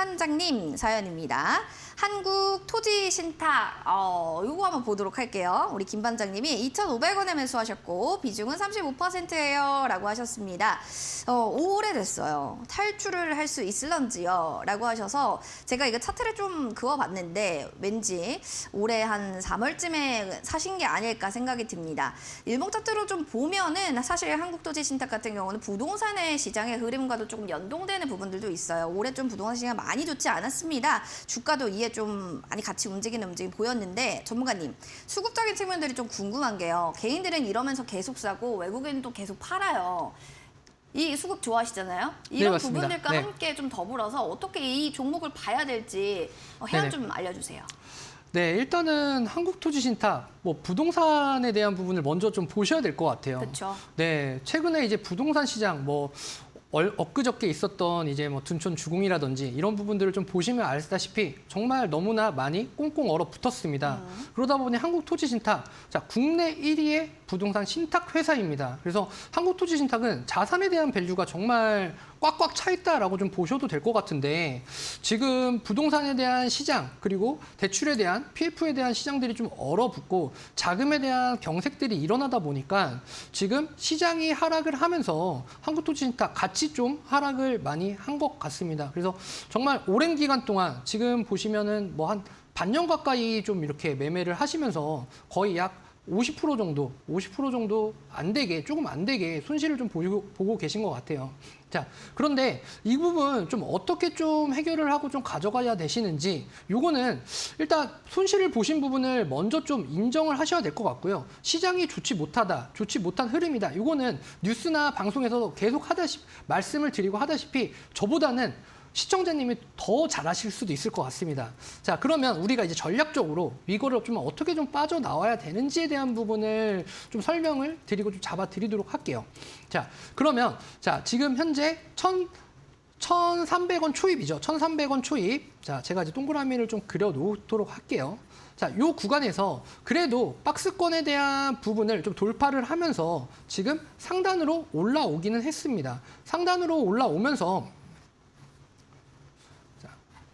반장님 사연입니다. 한국 토지 신탁, 어, 이거 한번 보도록 할게요. 우리 김 반장님이 2,500원에 매수하셨고, 비중은 35%예요. 라고 하셨습니다. 어, 오래됐어요. 탈출을 할 수 있을런지요? 라고 하셔서, 제가 이거 차트를 좀 그어봤는데, 왠지 올해 한 3월쯤에 사신 게 아닐까 생각이 듭니다. 일봉 차트로 좀 보면은 사실 한국 토지 신탁 같은 경우는 부동산의 시장의 흐름과도 조금 연동되는 부분들도 있어요. 올해 좀 부동산 시장 많이 좋지 않았습니다. 주가도 이에 좀 많이 같이 움직이는 움직임 보였는데 전문가님 수급적인 측면들이 좀 궁금한 게요. 개인들은 이러면서 계속 사고 외국인은 또 계속 팔아요. 이 수급 좋아하시잖아요. 이런 네. 부분들과 네. 함께 좀 더불어서 어떻게 이 종목을 봐야 될지 어, 해안. 좀 알려주세요. 네, 일단은 한국 토지 신탁, 뭐 부동산에 대한 부분을 먼저 좀 보셔야 될 것 같아요. 그렇죠. 네, 최근에 이제 부동산 시장 뭐 얼, 엊그저께 있었던 이제 뭐 둔촌 주공이라든지 이런 부분들을 좀 보시면 알다시피 정말 너무나 많이 꽁꽁 얼어붙었습니다. 그러다 보니 한국 토지 신탁, 자 국내 1위의 부동산 신탁 회사입니다. 그래서 한국 토지 신탁은 자산에 대한 밸류가 정말 꽉꽉 차 있다라고 좀 보셔도 될 것 같은데 지금 부동산에 대한 시장 그리고 대출에 대한 PF에 대한 시장들이 좀 얼어붙고 자금에 대한 경색들이 일어나다 보니까 지금 시장이 하락을 하면서 한국토지신탁 같이 좀 하락을 많이 한 것 같습니다. 그래서 정말 오랜 기간 동안 지금 보시면은 뭐 한 반년 가까이 좀 이렇게 매매를 하시면서 거의 약 50% 정도, 50% 정도 안 되게, 조금 안 되게 손실을 좀 보고, 보고 계신 것 같아요. 자, 그런데 이 부분 좀 어떻게 좀 해결을 하고 좀 가져가야 되시는지, 요거는 일단 손실을 보신 부분을 먼저 좀 인정을 하셔야 될 것 같고요. 시장이 좋지 못하다, 좋지 못한 흐름이다. 요거는 뉴스나 방송에서도 계속 하다시피, 말씀을 드리고 하다시피 저보다는 시청자님이 더 잘하실 수도 있을 것 같습니다. 자, 그러면 우리가 이제 전략적으로 이거를 좀 어떻게 좀 빠져나와야 되는지에 대한 부분을 좀 설명을 드리고 좀 잡아드리도록 할게요. 자, 그러면 자, 지금 현재 천 1,300원 초입이죠. 1,300원 초입. 자, 제가 이제 동그라미를 좀 그려 놓도록 할게요. 자, 요 구간에서 그래도 박스권에 대한 부분을 좀 돌파를 하면서 지금 상단으로 올라오기는 했습니다. 상단으로 올라오면서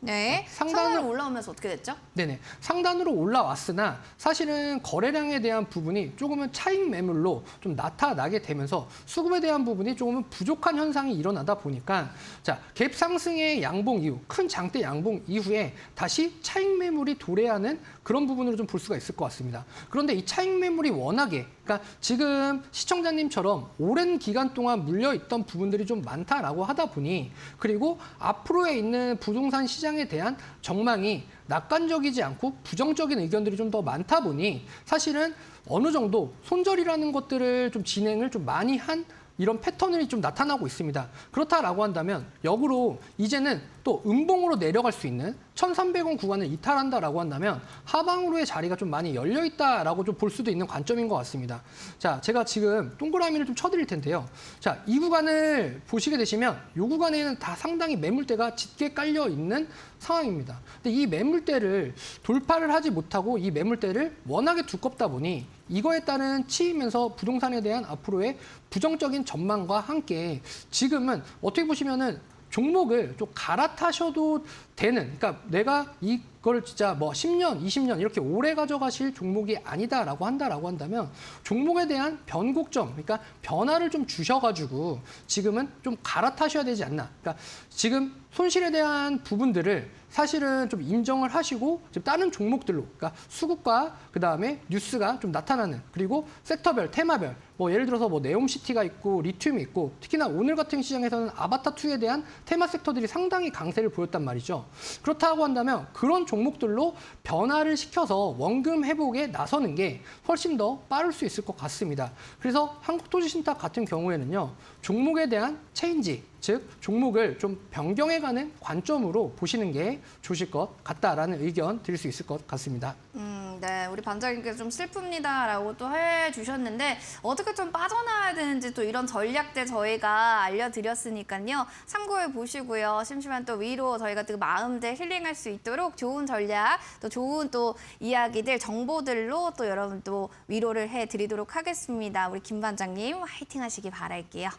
네. 상단을- 상단으로 올라오면서 어떻게 됐죠? 네네. 상단으로 올라왔으나 사실은 거래량에 대한 부분이 조금은 차익 매물로 좀 나타나게 되면서 수급에 대한 부분이 조금은 부족한 현상이 일어나다 보니까 자, 갭 상승의 양봉 이후, 큰 장대 양봉 이후에 다시 차익 매물이 도래하는 그런 부분으로 좀 볼 수가 있을 것 같습니다. 그런데 이 차익 매물이 워낙에 그러니까 지금 시청자님처럼 오랜 기간 동안 물려 있던 부분들이 좀 많다라고 하다 보니 그리고 앞으로에 있는 부동산 시장 에 대한 전망이 낙관적이지 않고 부정적인 의견들이 좀 더 많다 보니 사실은 어느 정도 손절이라는 것들을 좀 진행을 좀 많이 한 이런 패턴이 좀 나타나고 있습니다. 그렇다라고 한다면 역으로 이제는 또 음봉으로 내려갈 수 있는 1,300원 구간을 이탈한다라고 한다면 하방으로의 자리가 좀 많이 열려 있다라고 좀 볼 수도 있는 관점인 것 같습니다. 자, 제가 지금 동그라미를 좀 쳐드릴 텐데요. 자, 이 구간을 보시게 되시면 이 구간에는 다 상당히 매물대가 짙게 깔려 있는 상황입니다. 근데 이 매물대를 돌파를 하지 못하고 이 매물대를 워낙에 두껍다 보니 이거에 따른 치이면서 부동산에 대한 앞으로의 부정적인 전망과 함께 지금은 어떻게 보시면은 종목을 좀 갈아타셔도 되는 그러니까 내가 이 걸 진짜 뭐 10년, 20년 이렇게 오래 가져가실 종목이 아니다라고 한다라고 한다면 종목에 대한 변곡점, 그러니까 변화를 좀 주셔가지고 지금은 좀 갈아타셔야 되지 않나. 그러니까 지금 손실에 대한 부분들을 사실은 좀 인정을 하시고 지금 다른 종목들로 그러니까 수급과 그 다음에 뉴스가 좀 나타나는 그리고 섹터별 테마별 뭐 예를 들어서 뭐 네옴시티가 있고 리튬이 있고 특히나 오늘 같은 시장에서는 아바타 2에 대한 테마 섹터들이 상당히 강세를 보였단 말이죠. 그렇다고 한다면 그런 종목들로 변화를 시켜서 원금 회복에 나서는 게 훨씬 더 빠를 수 있을 것 같습니다. 그래서 한국토지신탁 같은 경우에는요 종목에 대한 체인지 즉 종목을 좀 변경해가는 관점으로 보시는 게 좋으실 것 같다라는 의견 드릴 수 있을 것 같습니다. 음, 네. 우리 반장님께서 좀 슬픕니다라고 또 해주셨는데 어떻게 좀 빠져나와야 되는지 또 이런 전략들 저희가 알려드렸으니까요. 참고해 보시고요. 심심한 또 위로 저희가 또 마음들 힐링할 수 있도록 좋은 전략, 또 좋은 또 이야기들, 정보들로 또 여러분 또 위로를 해드리도록 하겠습니다. 우리 김 반장님 화이팅 하시기 바랄게요.